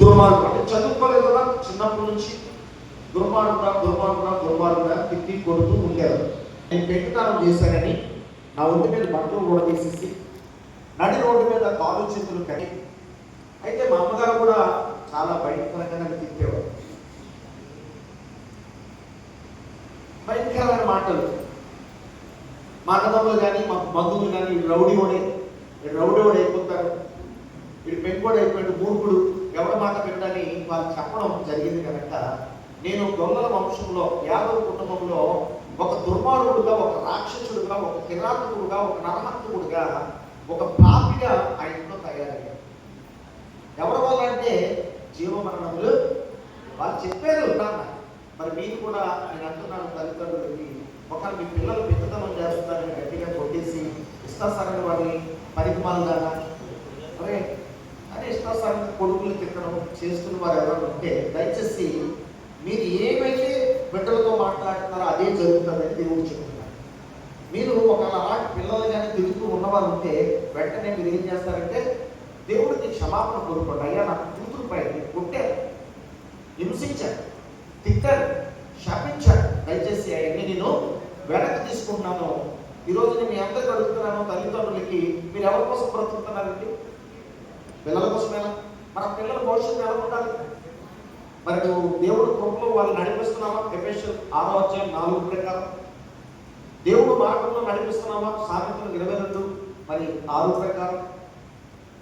దుర్మార్గుడు అంటే చదువుకోలేదు కదా చిన్నప్పటి నుంచి దుర్మార్గుడా దుర్మార్గుడా దుర్మార్గుడా తిప్పి కొడుతూ ఉండేవారు నేను పెట్టుదానం చేశానని నా ఒంటి మీద బట్టలు కూడా తీసేసి నడి రోడ్డు మీద కాలు చేతులు కట్టి అయితే మా అమ్మగారు కూడా చాలా భయంకరంగా నన్ను తిట్టేవారు. భయంకరమైన మాటలు. మా అన్నదమ్ములు కానీ మా బంధువులు కానీ రౌడీ ఓడే రౌడీ ఓడి అయిపోతారు. వీడు పెంకోడు అయిపోయాడు మూర్ఖుడు. ఎవరి మాట పెట్టని వాళ్ళు చెప్పడం జరిగింది కనుక నేను దొంగల వంశంలో యాదవ కుటుంబంలో ఒక దుర్మార్గుడుగా ఒక రాక్షసుడుగా ఒక కిరాతకుడుగా ఒక నరహంతకుడుగా ఒక పాపిగా ఆ ఇంట్లో తయారయ్యాడు ఎవరి వల్ల అంటే జీవమరణములు. వాళ్ళు చెప్పారు నాన్న మరి మీరు కూడా నేను అంటున్నాను తల్లిదండ్రులకి ఒక మీ పిల్లలు పెద్దతనం చేస్తున్నారని గట్టిగా కొట్టేసి ఇష్టాసారని వాడిని పరిమాణాలుగా అరే అని ఇష్టాసానికి కొడుకులు తిట్టడం చేస్తున్న వారు ఎవరైనా ఉంటే దయచేసి మీరు ఏమైతే బిడ్డలతో మాట్లాడుతున్నారో అదే జరుగుతుందని దేవుడు చెప్తున్నారు మీరు ఒకవేళ అలాంటి పిల్లలు కానీ తిరుగుతూ ఉన్నవారు ఉంటే వెంటనే మీరు ఏం చేస్తారంటే దేవుడికి క్షమాపణ కోరుకోండి. అయ్యా నాకు కూతురు పై కొట్టారు హింసించారు తిట్టారు శపించాడు దయచేసి అవన్నీ నేను వెనక్కి తీసుకుంటున్నాను. ఈరోజు నేను ఎంత అడుగుతున్నాను తల్లిదండ్రులకి మీరు ఎవరి కోసం బ్రతుకుతున్నారండి? పిల్లల కోసమేనా మన పిల్లల భవిష్యత్తు ఎలా ఉండాలి? మరి నువ్వు దేవుడు కృపలో వాళ్ళు నడిపిస్తున్నావా? ఎఫెషియల్ ఆరో అధ్యాయం నాలుగు ప్రకారం. దేవుడు మార్గంలో నడిపిస్తున్నావా? సామెతలు ఇరవై రెండు మరి ఆరు ప్రకారం.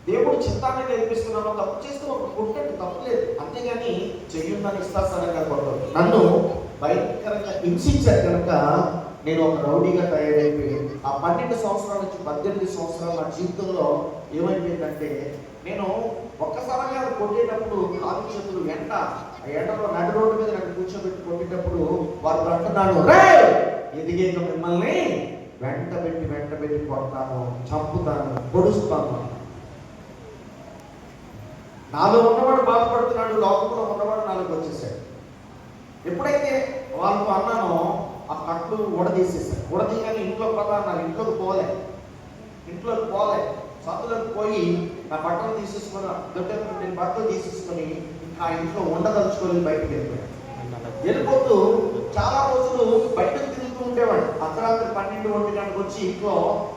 దేవుడు చిత్తాన్ని నేర్పిస్తున్నావా? తప్పు చేస్తే ఒక కొట్టండి తప్పు లేదు. అంతేగాని చెయ్యుందని ఇస్తాసానంగా కొట్టదు నన్ను భయంకరంగా హింసించారు కనుక నేను ఒక రౌడీగా తయారైపోయి ఆ పన్నెండు సంవత్సరాల నుంచి పద్దెనిమిది సంవత్సరాల నా జీవితంలో ఏమైపోయిందంటే నేను ఒక్కసారిగా కొట్టేటప్పుడు కాలు చేతులు ఎండ ఆ ఎండలో నడి రోడ్డు మీద నన్ను కూర్చోబెట్టి కొట్టేటప్పుడు వారు అంటున్నాడు రే ఎదిగేక మిమ్మల్ని వెంట పెట్టి వెంట పెట్టి కొడతాను చంపుతాను పొడుస్తాను. నాలో ఉన్నవాడు బాధపడుతున్నాడు లోకంలో ఉన్నవాడు నాలుగు వచ్చేసాడు. ఎప్పుడైతే వాళ్ళతో అన్నానో ఆ కట్లు ఉడదీసేసాడు ఊడదీయగానే ఇంట్లో పదా అన్నారు. ఇంట్లోకి పోలే. ఇంట్లోకి పోలే. సందులోకి పోయి నా బట్టలు తీసేసుకొని దొడ్డ నేను బట్టలు తీసేసుకొని ఆ ఇంట్లో ఉండదలుచుకొని బయటకు వెళ్ళిపోయాను వెళ్ళిపోతూ చాలా రోజులు బయటకు తిరుగుతూ ఉండేవాడు. అర్ధరాత్రి పన్నెండు ఒంటి గంటకు వచ్చి ఇంట్లో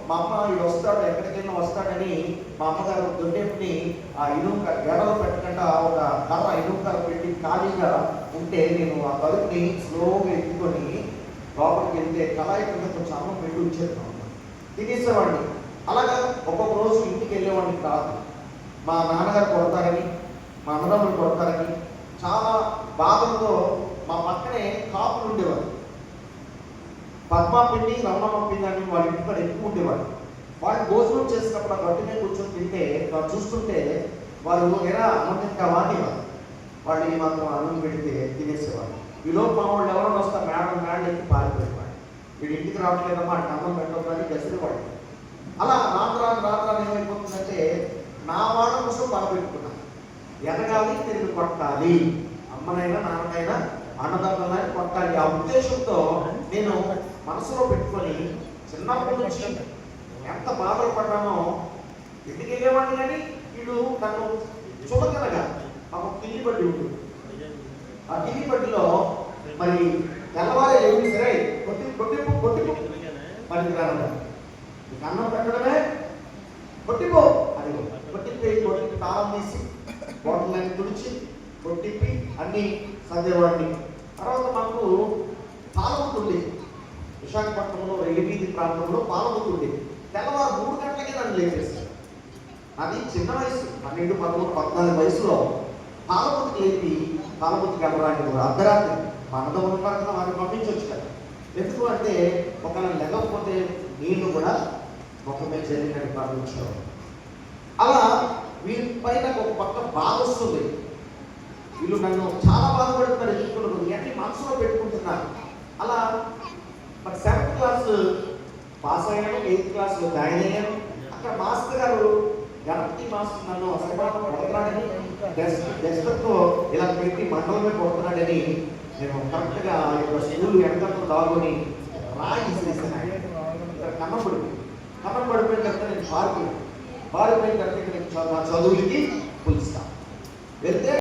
మా అమ్మ ఇది వస్తాడు ఎక్కడికైనా వస్తాడని మా అమ్మగారు దొడ్డేపుని ఆ ఇనుక ఎడలు పెట్టకుండా ఒక కర్ర ఇనుము పెట్టి ఖాళీగా ఉంటే నేను ఆ తలుపుని స్లోగా ఎత్తుకొని లోపలికి వెళ్తే కళాయి కింద కొంచెం అమ్మ పెట్టి ఉంచేది తినేసేవాడిని. అలాగా ఒక్కొక్క రోజు ఇంటికి వెళ్ళేవాడిని కాదు. మా నాన్నగారు కొడతారని మా అన్నదమ్ములు కొడతారని చాలా బాధలతో మా పక్కనే కాపులు ఉండేవారు. పద్మా పిండి రమణమ్మ పిండి అని వాళ్ళ ఇంటి కూడా ఎక్కువ ఉండేవారు. వాళ్ళు భోజనం చేసినప్పుడు ఆ మీద కూర్చొని తింటే వాళ్ళు చూస్తుంటే వాళ్ళు ఎలా అన్నం తింటావా అనేవారు వాళ్ళు ఈ మాత్రం అన్నం పెడితే తినేసేవాడు ఈలో మా వాళ్ళు ఎవరైనా వస్తా మేడం మేడం ఎక్కువ పారిపోయేవాడు వీడి ఇంటికి రావట్లేదమ్మా అంటే అన్నం పెట్టొద్దని గసిరేవాడు అలా రాత్రి రాత్రి రాత్రి రాత్రి ఏమైపోతుందంటే నా వాళ్ళ కోసం బాధ పెట్టుకున్నాను ఎదగాలి తిరిగి కొట్టాలి. అమ్మనైనా నాన్ననైనా అన్నదమ్ములైనా కొట్టాలి. ఆ ఉద్దేశంతో నేను మనసులో పెట్టుకొని చిన్నప్పటి నుంచి ఎంత బాధలు పడ్డానో ఎందుకు వెళ్ళేవాడిని కానీ వీళ్ళు నన్ను చూడగలగా. మాకు కిల్లి బడ్డి ఉంటుంది. ఆ కిల్లి బడ్డిలో మరి తెల్లవారే ఏమి సరే కొట్టి కొట్టిపు కొట్టిపు పనికి రానమాట నీకు అన్నం పెట్టడమే? కొట్టిపో అది కొట్టిపోయి కొట్టి తాళం తీసి బాటిల్ అన్ని తుడిచి కొట్టిప్పి అన్ని సర్దేవాడిని తర్వాత మాకు పాలవుతుంది విశాఖపట్నంలో ఎలివీధి ప్రాంతంలో పాలవుతుంది తెల్లవారు మూడు గంటలకే నన్ను లేపేశారు. అది చిన్న వయసు పన్నెండు పదమూడు పద్నాలుగు వయసులో. పాలముతికి లేపి పాలముతికి వెళ్ళడానికి కూడా అర్ధరాత్రి. మనతో ఉన్న వారిని పంపించవచ్చు కదా. ఎందుకు అంటే ఒకవేళ లేకపోతే నీళ్ళు కూడా ముఖం మీద జరిగినట్టు భావించారు అలా వీరి పైన ఒక పక్క బాధ వస్తుంది. వీళ్ళు నన్ను చాలా బాధపడుతున్నారు ఎదుర్కొన్నారు ఇవన్నీ మనసులో పెట్టుకుంటున్నారు. అలా మరి సెవెంత్ క్లాస్ పాస్ అయ్యాను ఎయిత్ క్లాస్లో జాయిన్ అయ్యాను. అక్కడ మాస్టర్ గారు గణపతి మాస్టర్ నన్ను అసలు కొడుతున్నాడని డెస్క్ డెస్క్తో ఇలా పెట్టి మండలమే కొడుతున్నాడని నేను కరెక్ట్గా ఆ స్కూల్ వెనకతో దాగుని రాయి చేశాను పడిపోయింది కన్నం పడిపోయిన తర్వాత నేను పారిపోయాను పారిపోయిన తర్వాత ఇక నేను చ- నా చదువులకి పులుస్తాను వెళ్తే